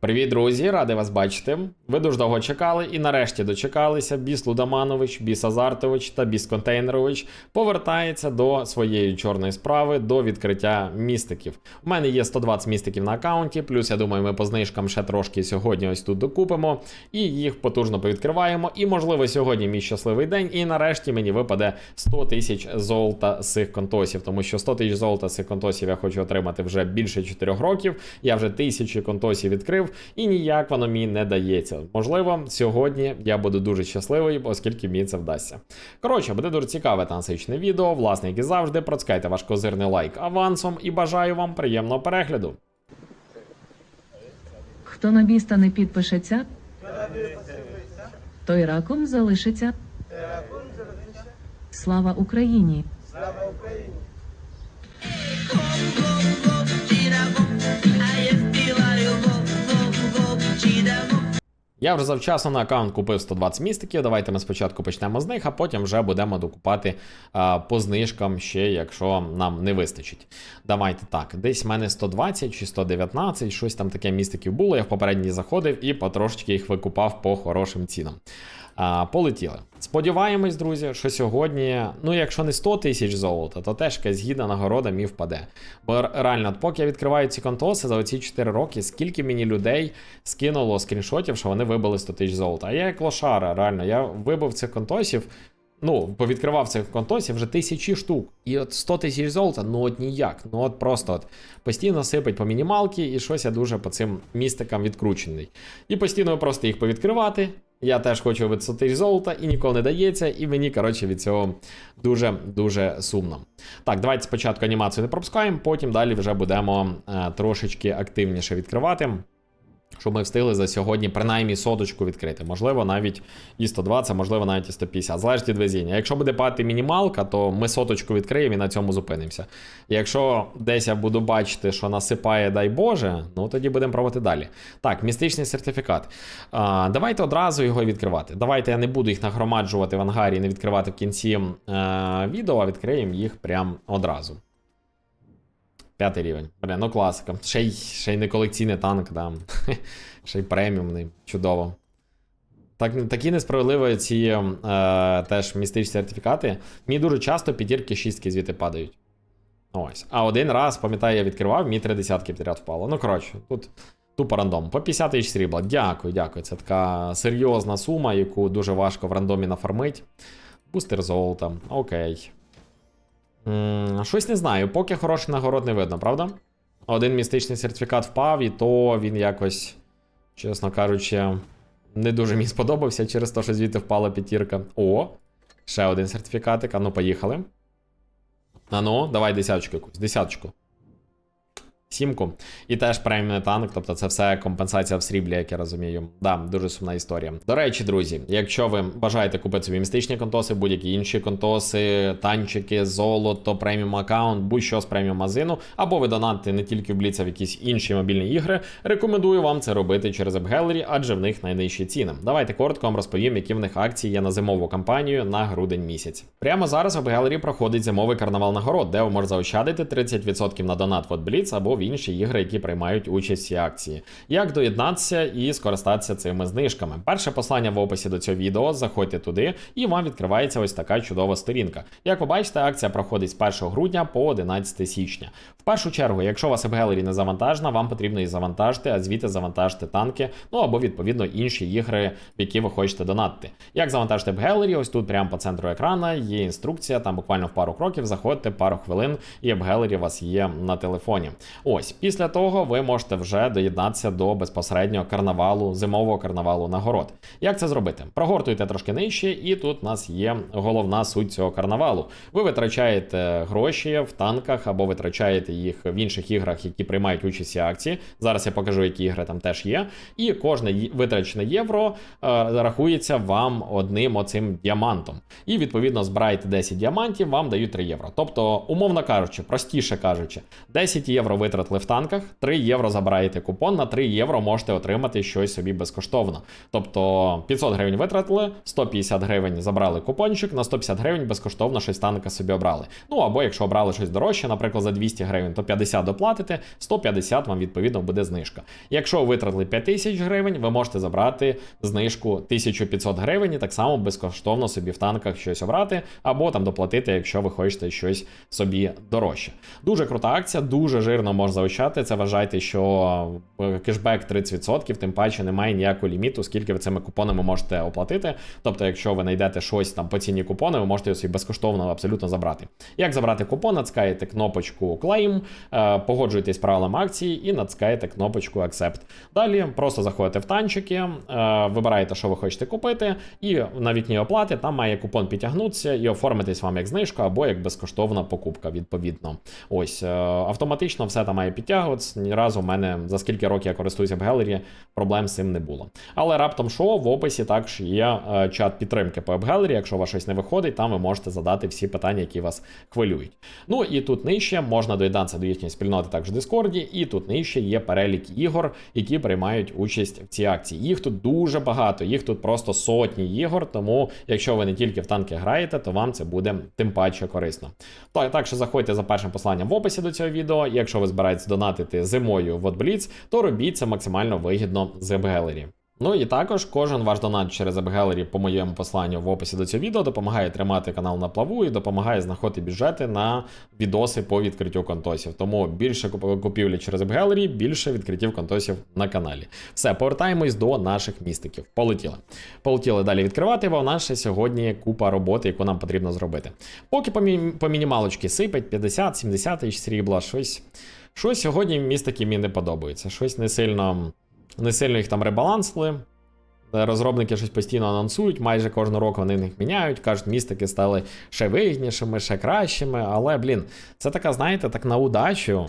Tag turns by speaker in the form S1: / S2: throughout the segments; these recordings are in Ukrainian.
S1: Привіт, друзі! Радий вас бачити. Ви дуже довго чекали і нарешті дочекалися. Біс Лудаманович, Біс Азартович та Біс Контейнерович повертається до своєї чорної справи до відкриття містиків. У мене є 120 містиків на аккаунті, плюс я думаю, ми по знижкам ще трошки сьогодні ось тут докупимо і їх потужно повідкриваємо. І можливо сьогодні мій щасливий день. І нарешті мені випаде 100 тисяч золота з цих контосів, тому що 100 тисяч золота з цих контосів я хочу отримати вже більше 4 років. Я вже тисячі контосів відкрив, і ніяк воно мені не дається. Можливо, сьогодні я буду дуже щасливий, оскільки мені це вдасться. Коротше, буде дуже цікаве та насичне відео. Власне, як і завжди, процькайте ваш козирний лайк авансом і бажаю вам приємного перегляду.
S2: Хто на біста не підпишеться, той раком залишиться. Слава Україні!
S1: Я вже завчасно на аккаунт купив 120 містиків. Давайте ми спочатку почнемо з них, а потім вже будемо докупати а, по знижкам ще, якщо нам не вистачить. Давайте так. Десь в мене 120 чи 119, щось там таке містиків було. Я в попередній заходив і потрошечки їх викупав по хорошим цінам. А, полетіли. Сподіваємось, друзі, що сьогодні, ну якщо не 100 тисяч золота, то теж якась гідна нагорода мені впаде. Бо реально, поки я відкриваю ці контоси за оці 4 роки, скільки мені людей скинуло скріншотів, що вони вибили 100 тисяч золота. А я як лошара, реально, я вибив цих контосів. Ну, повідкривав цих контосів вже тисячі штук. І от 100 тисяч золота, ну от ніяк. Ну от просто от постійно сипать по мінімалки, і щось я дуже по цим містикам відкручений. І постійно просто їх повідкривати. Я теж хочу від 100 золота і ніколи не дається, і мені, коротше, від цього дуже-дуже сумно. Так, давайте спочатку анімацію не пропускаємо, потім далі вже будемо е, трошечки активніше відкривати. Щоб ми встигли за сьогодні принаймні соточку відкрити. Можливо, навіть і 120, можливо, навіть і 150. Залежить від везіння. Якщо буде падати мінімалка, то ми соточку відкриємо і на цьому зупинимося. Якщо десь я буду бачити, що насипає, дай Боже, ну тоді будемо пробувати далі. Так, містичний сертифікат. А, давайте одразу його відкривати. Давайте я не буду їх нагромаджувати в ангарі не відкривати в кінці е, відео, а відкриємо їх прямо одразу. П'ятий рівень. Бля, ну класика. Ще й, ще й не колекційний танк, да. ще й преміумний. Чудово. Так, такі несправедливі ці е, теж містичні сертифікати. Мені дуже часто п'ятірки шістки звідти падають. Ось. А один раз, пам'ятаю, я відкривав, мені три десятки підряд впало. Ну, коротше, тут тупо рандом. По 50 тисяч срібла. Дякую, дякую. Це така серйозна сума, яку дуже важко в рандомі нафармить. Бустер золота. Окей. Щось не знаю, поки хороших нагород не видно, правда? Один містичний сертифікат впав, і то він якось, чесно кажучи, не дуже мені сподобався через те, що звідти впала п'ятірка. О, ще один сертифікатик. А ну, поїхали. А ну, давай десяточку якусь. Десяточку. Сімку. І теж преміумний танк, тобто це все компенсація в сріблі, як я розумію. Да, дуже сумна історія. До речі, друзі, якщо ви бажаєте купити собі містичні контоси, будь-які інші контоси, танчики, золото, преміум аккаунт, будь-що з преміум магазину, або ви донатите не тільки в Blitz, а в якісь інші мобільні ігри, рекомендую вам це робити через AppGallery, адже в них найнижчі ціни. Давайте коротко вам розповім, які в них акції є на зимову кампанію на грудень місяць. Прямо зараз в AppGallery проходить зимовий карнавал нагород, де ви можете заощадити 30% на донат в Blitz або в інші ігри, які приймають участь в акції. Як доєднатися і скористатися цими знижками? Перше послання в описі до цього відео. Заходьте туди, і вам відкривається ось така чудова сторінка. Як ви бачите, акція проходить з 1 грудня по 11 січня. В першу чергу, якщо у вас Gallery не завантажена, вам потрібно її завантажити, а звідти завантажити танки, ну або відповідно інші ігри, в які ви хочете донатити. Як завантажити Gallery? Ось тут прямо по центру екрана є інструкція, там буквально в пару кроків заходите, пару хвилин, і Gallery у вас є на телефоні. Ось після того ви можете вже доєднатися до безпосереднього карнавалу, зимового карнавалу нагород. Як це зробити? Прогортуйте трошки нижче, і тут у нас є головна суть цього карнавалу. Ви витрачаєте гроші в танках або витрачаєте їх в інших іграх, які приймають участь акції. Зараз я покажу, які ігри там теж є. І кожне витрачене євро е, рахується вам одним оцим діамантом. І відповідно збираєте 10 діамантів, вам дають 3 євро. Тобто, умовно кажучи, простіше кажучи, 10 євро витратили витратили в танках, 3 євро забираєте купон, на 3 євро можете отримати щось собі безкоштовно. Тобто 500 гривень витратили, 150 гривень забрали купончик, на 150 гривень безкоштовно щось танка собі обрали. Ну або якщо обрали щось дорожче, наприклад, за 200 гривень, то 50 доплатите, 150 вам відповідно буде знижка. Якщо ви витратили 5000 гривень, ви можете забрати знижку 1500 гривень і так само безкоштовно собі в танках щось обрати, або там доплатити, якщо ви хочете щось собі дорожче. Дуже крута акція, дуже жирно можна заощати. Це вважайте, що е, кешбек 30%, тим паче немає ніякого ліміту, скільки ви цими купонами можете оплатити. Тобто, якщо ви знайдете щось там по ціні купони, ви можете собі безкоштовно абсолютно забрати. Як забрати купон, натискаєте кнопочку Claim, е, погоджуєтесь з правилами акції і натискаєте кнопочку Accept. Далі просто заходите в танчики, е, вибираєте, що ви хочете купити, і на вікні оплати там має купон підтягнутися і оформитись вам як знижка або як безкоштовна покупка, відповідно. Ось автоматично все там має підтягуватися. Ні разу в мене за скільки років я користуюся в Gallery, проблем з цим не було. Але раптом що в описі також є е, чат підтримки по AppGallery. Якщо у вас щось не виходить, там ви можете задати всі питання, які вас хвилюють. Ну і тут нижче можна доєднатися до їхньої спільноти також в Дискорді, і тут нижче є перелік ігор, які приймають участь в цій акції. Їх тут дуже багато, їх тут просто сотні ігор. Тому, якщо ви не тільки в танки граєте, то вам це буде тим паче корисно. Так, так що заходьте за першим посланням в описі до цього відео. Якщо ви збираєтесь донатити зимою в OddBlitz, то робіть це максимально вигідно з AppGallery. Ну і також кожен ваш донат через AppGallery по моєму посланню в описі до цього відео допомагає тримати канал на плаву і допомагає знаходити бюджети на відоси по відкриттю контосів. Тому більше купівлі через AppGallery, більше відкриттів контосів на каналі. Все, повертаємось до наших містиків. Полетіли. Полетіли далі відкривати, бо в нас ще сьогодні купа роботи, яку нам потрібно зробити. Поки по, мі- по мінімалочці сипать 50-70 тисяч срібла, щось. Щось сьогодні містики мені не подобається. Щось не сильно, не сильно їх там ребалансили. Розробники щось постійно анонсують, майже кожного року вони їх міняють, кажуть, містики стали ще вигіднішими, ще кращими. Але, блін, це така, знаєте, так на удачу.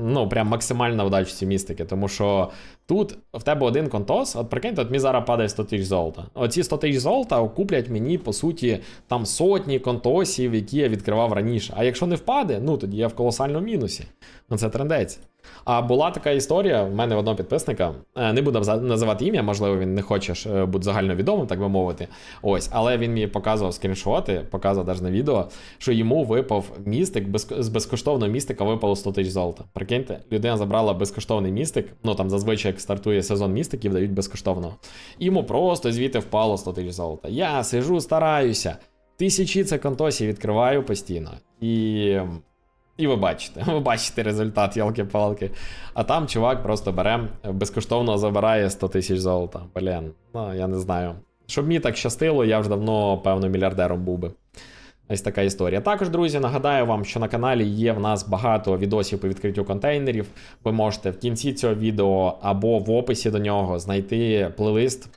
S1: Ну, прям максимальна вдачі містики, тому що тут в тебе один контос, от прикиньте, от мені зараз падає 100 тисяч золота. Оці 100 тисяч золота окуплять мені, по суті, там сотні контосів, які я відкривав раніше. А якщо не впаде, ну тоді я в колосальному мінусі. Ну це трендець. А була така історія в мене в одного підписника. е, Не буду називати ім'я, можливо, він не хоче е, бути загальновідомим, так би мовити. Ось, але він мені показував скріншоти, показував навіть на відео, що йому випав містик, без, з безкоштовного містика випало 100 тисяч золота. Прикиньте, людина забрала безкоштовний містик. Ну там зазвичай, як стартує сезон містиків, дають безкоштовно. Йому просто звідти впало 100 тисяч золота. Я сижу, стараюся. Тисячі це контосів відкриваю постійно. І. І ви бачите, ви бачите результат, ялки-палки. А там чувак просто бере, безкоштовно забирає 100 тисяч золота. Блін, ну я не знаю. Щоб мені так щастило, я вже давно, певно, мільярдером був би. Ось така історія. Також, друзі, нагадаю вам, що на каналі є в нас багато відосів по відкриттю контейнерів. Ви можете в кінці цього відео або в описі до нього знайти плейлист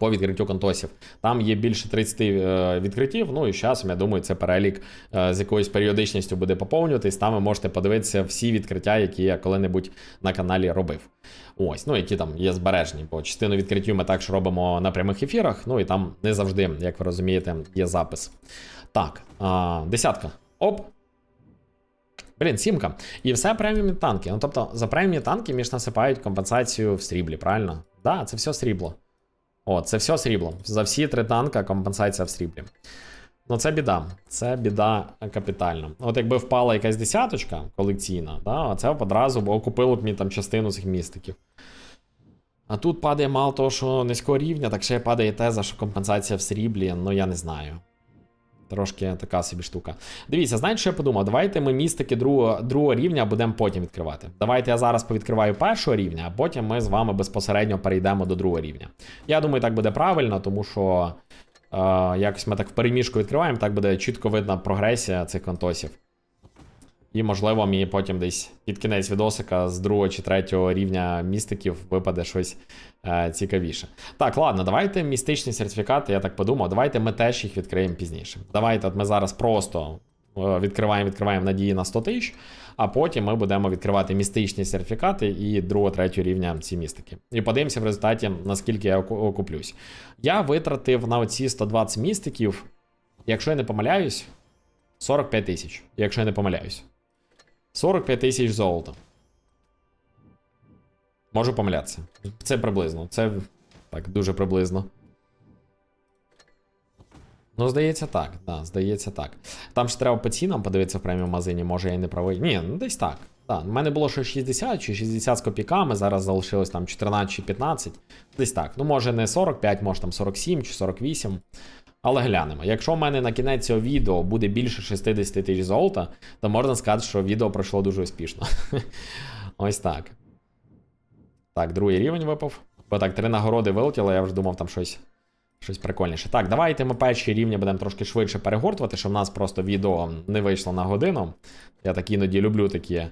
S1: по відкриттю контосів. Там є більше 30 е, відкриттів. Ну і з часом, я думаю, це перелік е, з якоюсь періодичністю буде поповнюватись. Там ви можете подивитися всі відкриття, які я коли-небудь на каналі робив. Ось, ну які там є збережені, бо частину відкриттів ми також робимо на прямих ефірах. Ну і там не завжди, як ви розумієте, є запис. Так, а, десятка. Оп. Блін, сімка. І все преміум танки. Ну тобто за преміум танки між насипають компенсацію в сріблі, правильно? Так, да, це все срібло. О, це все срібло. За всі три танка компенсація в сріблі. Ну, це біда. Це біда капітальна. От якби впала якась десяточка колекційна, да, це б одразу окупило б мені там частину цих містиків. А тут падає мало того, що низького рівня, так ще й падає теза, що компенсація в сріблі, ну я не знаю. Трошки така собі штука. Дивіться, знаєте, що я подумав? Давайте ми містики другого, другого рівня будемо потім відкривати. Давайте я зараз повідкриваю першого рівня, а потім ми з вами безпосередньо перейдемо до другого рівня. Я думаю, так буде правильно, тому що е, якось ми так в переміжку відкриваємо, так буде чітко видна прогресія цих контосів. І, можливо, мені потім десь під кінець відосика з другого чи третього рівня містиків випаде щось е, цікавіше. Так, ладно, давайте містичні сертифікати, я так подумав, давайте ми теж їх відкриємо пізніше. Давайте от ми зараз просто е, відкриваємо, відкриваємо надії на 100 тисяч, а потім ми будемо відкривати містичні сертифікати і другого, третього рівня ці містики. І подивимося в результаті, наскільки я окуплюсь. Я витратив на оці 120 містиків, якщо я не помиляюсь, 45 тисяч, якщо я не помиляюсь. 45 тисяч золота. Можу помилятися. Це приблизно. Це так, дуже приблизно. Ну, здається, так. Да, здається, так. Там ж треба по цінам подивитися в преміум магазині, може я не правий. Ні, ну десь так. Да. У мене було ще 60 чи 60 з копійками, зараз залишилось там 14 чи 15. Десь так. Ну, може не 45, може там 47 чи 48. Але глянемо. Якщо в мене на кінець цього відео буде більше 60 тисяч золота, то можна сказати, що відео пройшло дуже успішно. Ось так. Так, другий рівень випав. Бо так, три нагороди вилетіло, я вже думав там щось. Щось прикольніше. Так, давайте ми перші рівні будемо трошки швидше перегортувати, щоб в нас просто відео не вийшло на годину. Я так іноді люблю такі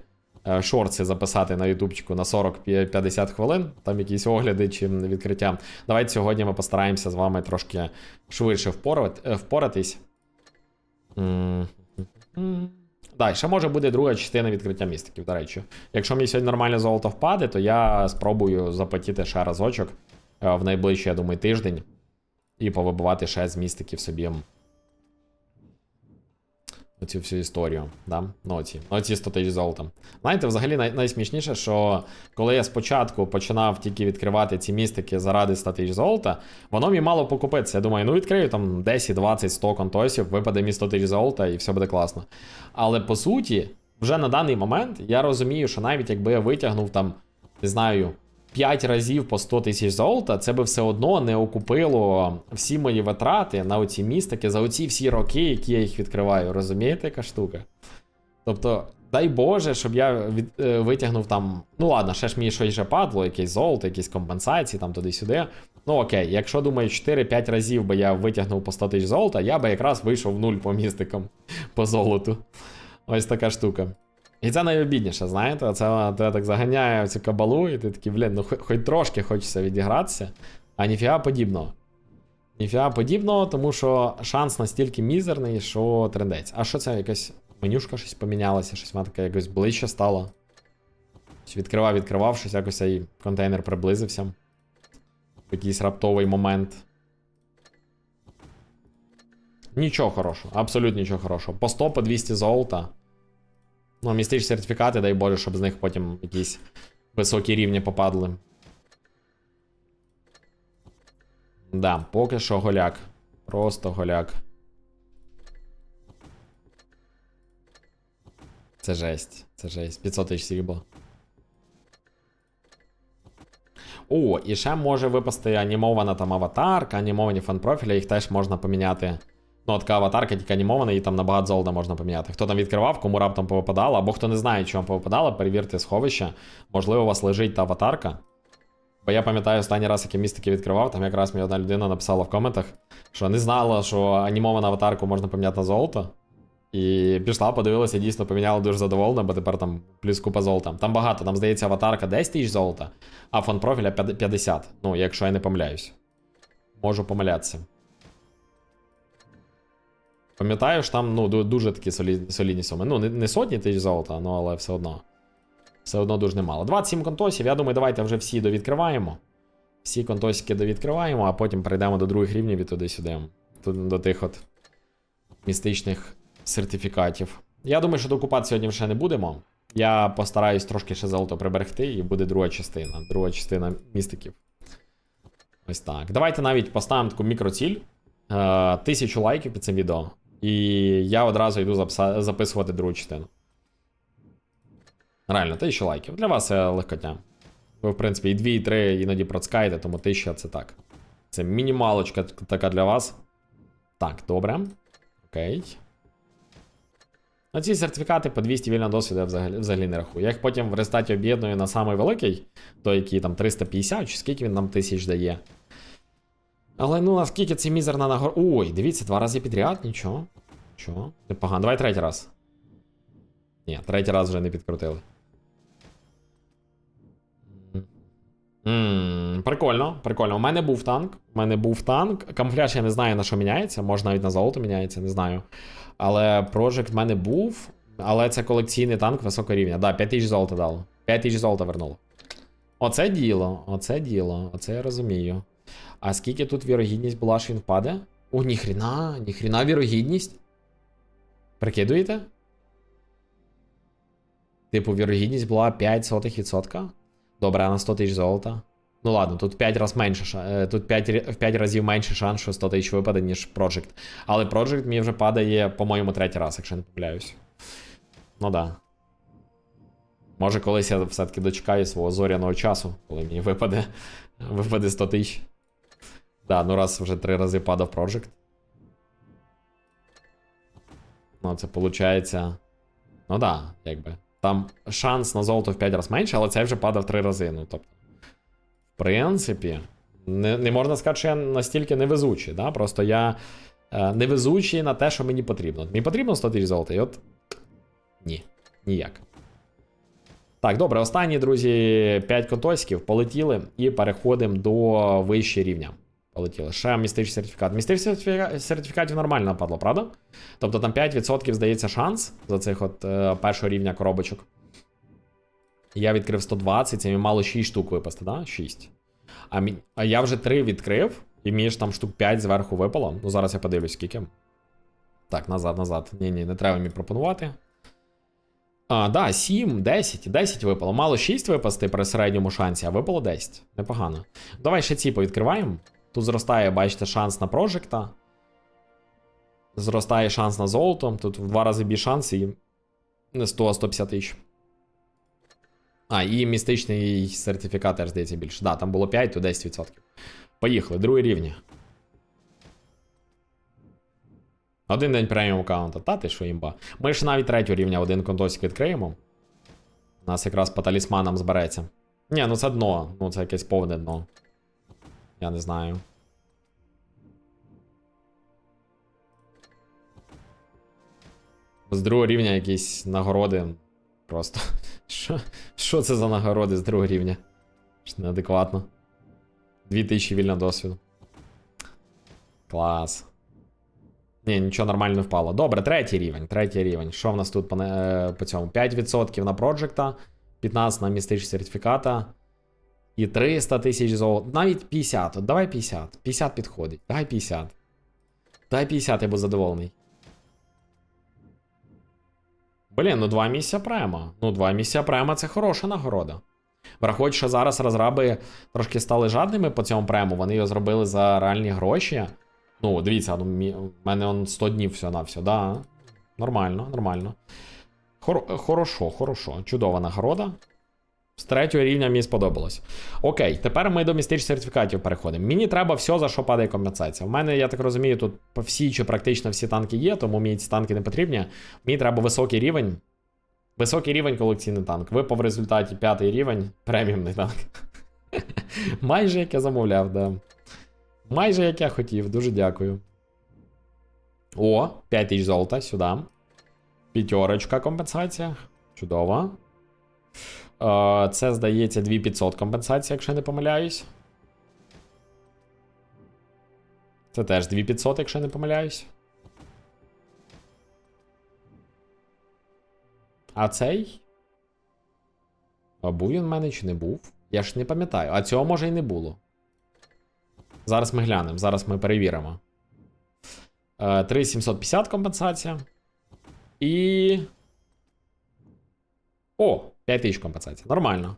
S1: шорти записати на ютубчику на 40-50 хвилин, там якісь огляди чи відкриття. Давайте сьогодні ми постараємося з вами трошки швидше е, впоратись. М. Да, і ще може буде друга частина відкриття містиків, до речі. Якщо мені сьогодні нормально золото впаде, то я спробую запотіти ще разочок е, в найближчий, я думаю, тиждень. І повибивати ще з містиків собі оцю всю історію. Да? Ну, оці, оці 100 тисяч золота. Знаєте, взагалі най- найсмішніше, що коли я спочатку починав тільки відкривати ці містики заради 100 тисяч золота, воно мені мало покупитися. Я думаю, ну відкрию там 10, 20, 100 контосів, випаде мені 100 тисяч золота і все буде класно. Але по суті, вже на даний момент я розумію, що навіть якби я витягнув там, не знаю. 5 разів по 100 тисяч золота, це би все одно не окупило всі мої витрати на оці містики за оці всі роки, які я їх відкриваю. Розумієте, яка штука? Тобто, дай Боже, щоб я від, е, витягнув там. Ну ладно, ще ж мені щось вже падло, якесь золото, якісь компенсації там туди-сюди. Ну окей, якщо думаю, 4-5 разів би я витягнув по 100 тисяч золота, я би якраз вийшов в нуль по містикам по золоту. Ось така штука. І це найобідніше, знаєте, це тебе так заганяє цю кабалу, і ти такий, блін, ну хо- хоч трошки хочеться відігратися, а ніфіга подібного. Ніфіга подібного, тому що шанс настільки мізерний, що трендець. А що це якась менюшка щось помінялася, щось вона таке якось ближче стало. Відкривав, відкривав, щось якось цей контейнер приблизився. Якийсь раптовий момент. Нічого хорошого, абсолютно нічого хорошого. По 100, по 200 золота. Ну, містичні сертифікати, дай Боже, щоб з них потім якісь високі рівні попадали. Да, поки що голяк. Просто голяк. Це жесть. Це жесть. 500 тисяч срібла. О, і ще може випасти анімована там аватарка, анімовані фан-профілі, їх теж можна поміняти. Ну, така аватарка тільки анімована, і там на багато золота можна поміняти. Хто там відкривав, кому раптом повипадало, або хто не знає, чому повипадало, перевірте сховище. Можливо, у вас лежить та аватарка. Бо я пам'ятаю останній раз, як я містики відкривав, там якраз мені одна людина написала в коментах, що не знала, що анімовану аватарку можна поміняти на золото. І пішла, подивилася, дійсно поміняла дуже задоволена, бо тепер там плюс купа золота. Там багато, там здається, аватарка 10 тисяч золота, а фон профіля 50. Ну, якщо я не помиляюсь. Можу помилятися. Пам'ятаю, що там ну, дуже такі солі- солідні суми. Ну, не, не сотні тисяч золота, ну, але все одно. Все одно дуже немало. 27 контосів. Я думаю, давайте вже всі довідкриваємо. Всі контосики довідкриваємо, а потім перейдемо до других рівнів і туди-сюди. До тих от містичних сертифікатів. Я думаю, що докупати сьогодні вже не будемо. Я постараюсь трошки ще золото приберегти, і буде друга частина. Друга частина містиків. Ось так. Давайте навіть поставимо таку мікроціль. Е, Тисячу лайків під цим відео. І я одразу йду записувати другу частину. Реально, тисячу лайків. Для вас це легкотня. Ви, в принципі, і 2, і 3 іноді процкаєте, тому 1000 це так. Це мінімалочка така для вас. Так, добре. Окей. Ну, ці сертифікати по 200 вільного досвіду я взагалі, взагалі не рахую. Я їх потім в результаті об'єдную на самий великий, той, який там 350, чи скільки він нам тисяч дає. Але ну наскільки це мізерна нагор... Ой, дивіться, два рази підряд, нічого. Нічого. Непогано. Давай третій раз. Ні, третій раз вже не підкрутили. Ммм, прикольно, прикольно. У мене був танк. У мене був танк. Камуфляж я не знаю на що міняється, може навіть на золото міняється, не знаю. Але Project в мене був. Але це колекційний танк високого рівня. Да, 5 тисяч золота дало. 5 тисяч золота вернуло. Оце діло, оце діло, оце я розумію. А скільки тут вірогідність була, що він впаде? О, ніхрена, ніхрена вірогідність. Прикидуєте? Типу, вірогідність була 5 сотих відсотка. Добре, а на 100 тисяч золота. Ну ладно, тут 5 раз менше е, тут 5, в 5 разів менше шанс, що 100 тисяч випаде, ніж Project. Але Project мені вже падає, по-моєму, третій раз, якщо не помиляюсь. Ну да. Може, колись я все-таки дочекаю свого зоряного часу, коли мені випаде, випаде 100 тисяч. Да, ну раз вже три рази падав Project. Ну, це виходить. Ну да, якби. Там шанс на золото в 5 разів менше, але це вже падав 3 рази. Ну, тобто, в принципі, не, не можна сказати, що я настільки невезучий, да? Просто я е, невезучий на те, що мені потрібно. Мені потрібно 100 тисяч золота, і от. Ні, ніяк. Так, добре, останні, друзі, 5 контоськів полетіли і переходимо до вищого рівня. Полетіли. Ще містичний сертифікат. Містичний сертифіка- сертифікатів нормально падло, правда? Тобто там 5% здається шанс за цих от е, першого рівня коробочок. Я відкрив 120, це мені мало 6 штук випасти, да? 6. А, мі... а я вже 3 відкрив, і мені ж там штук 5 зверху випало. Ну зараз я подивлюсь, скільки. Так, назад, назад. Ні, ні, не треба мені пропонувати. А, да, 7, 10, 10 випало. Мало 6 випасти при середньому шансі, а випало 10. Непогано. Давай ще ці повідкриваємо. Тут зростає, бачите, шанс на прожекта. Зростає шанс на золото. Тут в два рази більше шанс і 100-150 тисяч. А, і містичний сертифікат теж здається більше. Да, там було 5, то 10%. Поїхали, другий рівня. Один день преміум аккаунта. Та ти що імба. Ми ж навіть третього рівня один контосик відкриємо. У нас якраз по талісманам збереться. Ні, ну це дно. Ну це якесь повне дно. Я не знаю. З другого рівня якісь нагороди. Просто. Що, що це за нагороди з другого рівня? Що неадекватно. 2000 вільного досвіду. Клас. Ні, нічого нормально впало. Добре, третій рівень. Третій рівень. Що в нас тут по, е, по цьому? 5% на проджекта, 15 на містичні сертифіката. І 300 тисяч золота. Навіть 50. От давай 50. 50 підходить. Давай 50. Дай 50, я буду задоволений. Блін, ну два місця према. Ну, два місця према це хороша нагорода. Враховуючи, що зараз розраби трошки стали жадними по цьому прему, вони його зробили за реальні гроші. Ну, дивіться, ну, в мене он 100 днів все на все, да. Нормально, нормально. Хор- хорошо, хорошо. Чудова нагорода. З третього рівня мені сподобалось. Окей, тепер ми до містичних сертифікатів переходимо. Мені треба все, за що падає компенсація. У мене, я так розумію, тут по всі чи практично всі танки є, тому мені ці танки не потрібні. Мені треба високий рівень. Високий рівень колекційний танк. Випав в результаті п'ятий рівень преміумний танк. Майже як я замовляв, да. Майже як я хотів, дуже дякую. О, 5 тисяч золота сюди. П'ятерочка компенсація. Чудово. Е, Це, здається, 2500 компенсація, якщо я не помиляюсь. Це теж 2500, якщо я не помиляюсь. А цей? А був він в мене чи не був? Я ж не пам'ятаю. А цього може і не було. Зараз ми глянемо, зараз ми перевіримо. Е, 3750 компенсація. І. О, 5000 компенсація. Нормально.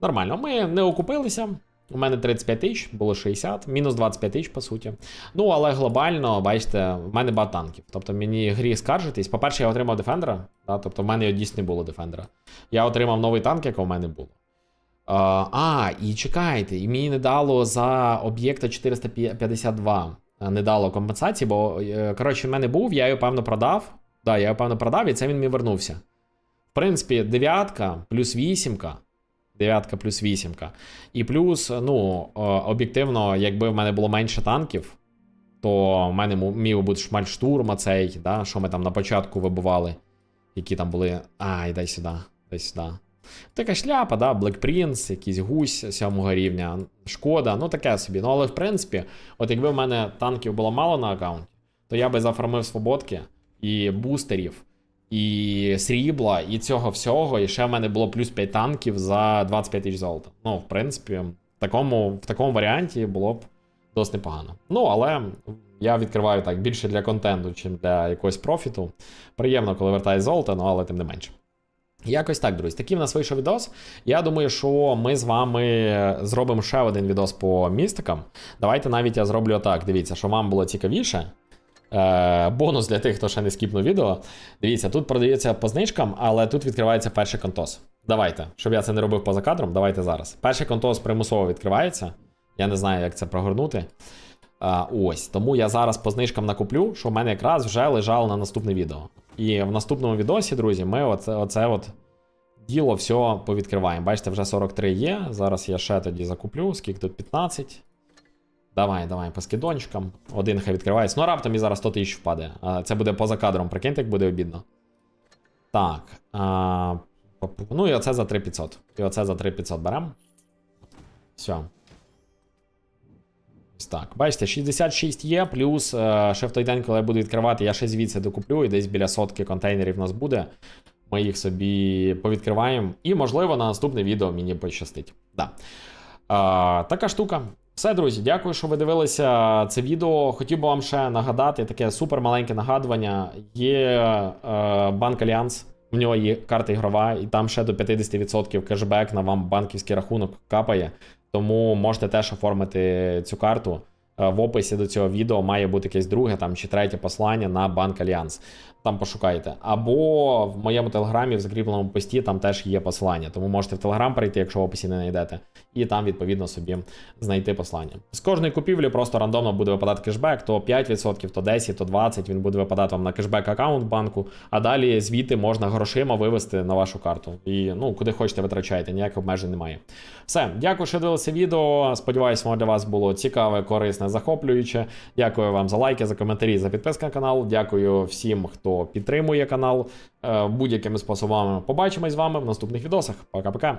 S1: Нормально. Ми не окупилися. У мене 35 тисяч, було 60, мінус 25 тисяч, по суті. Ну, але глобально, бачите, в мене багато танків. Тобто мені грі скаржитись. По-перше, я отримав Дефендера. Да? Тобто в мене дійсно не було Дефендера. Я отримав новий танк, якого в мене було. А, а, і чекайте, і мені не дало за об'єкта 452. е, Не дало компенсації, бо, е, коротше, в мене був, я його певно продав. Да, я його певно продав, і це він мені вернувся. В принципі, дев'ятка плюс вісімка. Дев'ятка плюс вісімка. І плюс, ну, е, об'єктивно, якби в мене було менше танків, то в мене міг бути шмальштурм цей, да, що ми там на початку вибивали. Які там були. Ай, дай сюди, дай сюди. Така шляпа, да, Black Prince, якийсь гусь сьомого рівня, шкода, ну таке собі. Ну, але в принципі, от якби в мене танків було мало на аккаунті, то я би зафармив свободки і бустерів, і срібла, і цього всього, і ще в мене було плюс 5 танків за 25 тисяч золота. Ну, в принципі, в такому, в такому варіанті було б досить непогано. Ну, але я відкриваю так більше для контенту, чим для якогось профіту. Приємно, коли вертає золото, ну але тим не менше. Якось так, друзі. Такий в нас вийшов відос. Я думаю, що ми з вами зробимо ще один відос по містикам. Давайте навіть я зроблю так. Дивіться, що вам було цікавіше. Е, бонус для тих, хто ще не скіпнув відео. Дивіться, тут продається по знижкам, але тут відкривається перший контос. Давайте, щоб я це не робив поза кадром, давайте зараз. Перший контос примусово відкривається. Я не знаю, як це прогорнути. А, ось, тому я зараз по знижкам накуплю, що в мене якраз вже лежало на наступне відео. І в наступному відосі, друзі, ми оце, оце от діло все повідкриваємо. Бачите, вже 43 є. Зараз я ще тоді закуплю, скільки тут 15. Давай, давай, по скидончикам. Один хай відкривається. Ну, раптом і зараз 100 тисяч впаде. Це буде поза кадром, прикиньте, як буде обідно. Так. Ну і оце за 3500. І оце за 3500 беремо. Все. Ось так. Бачите, 66 є, плюс е, ще в той день, коли я буду відкривати, я ще звідси докуплю, і десь біля сотки контейнерів у нас буде. Ми їх собі повідкриваємо. І, можливо, на наступне відео мені пощастить. Да. А, така штука. Все, друзі, дякую, що ви дивилися це відео. Хотів би вам ще нагадати таке супер маленьке нагадування. Є е, банк Альянс, в нього є карта ігрова, і там ще до 50% кешбек на вам банківський рахунок капає. Тому можете теж оформити цю карту. Е, В описі до цього відео має бути якесь друге там чи третє послання на банк Альянс. Там пошукайте. Або в моєму телеграмі в закріпленому пості там теж є посилання. Тому можете в телеграм перейти, якщо в описі не знайдете, і там відповідно собі знайти послання. З кожної купівлі просто рандомно буде випадати кешбек, то 5%, то 10%, то 20%. Він буде випадати вам на кешбек аккаунт банку, а далі звідти можна грошима вивести на вашу карту. І ну куди хочете витрачайте, ніяких обмежень немає. Все, дякую, що дивилися відео. Сподіваюсь, воно для вас було цікаве, корисне, захоплююче. Дякую вам за лайки, за коментарі, за підписку на канал. Дякую всім, хто підтримує канал е, будь-якими способами. Побачимось з вами в наступних відосах. Пока-пока.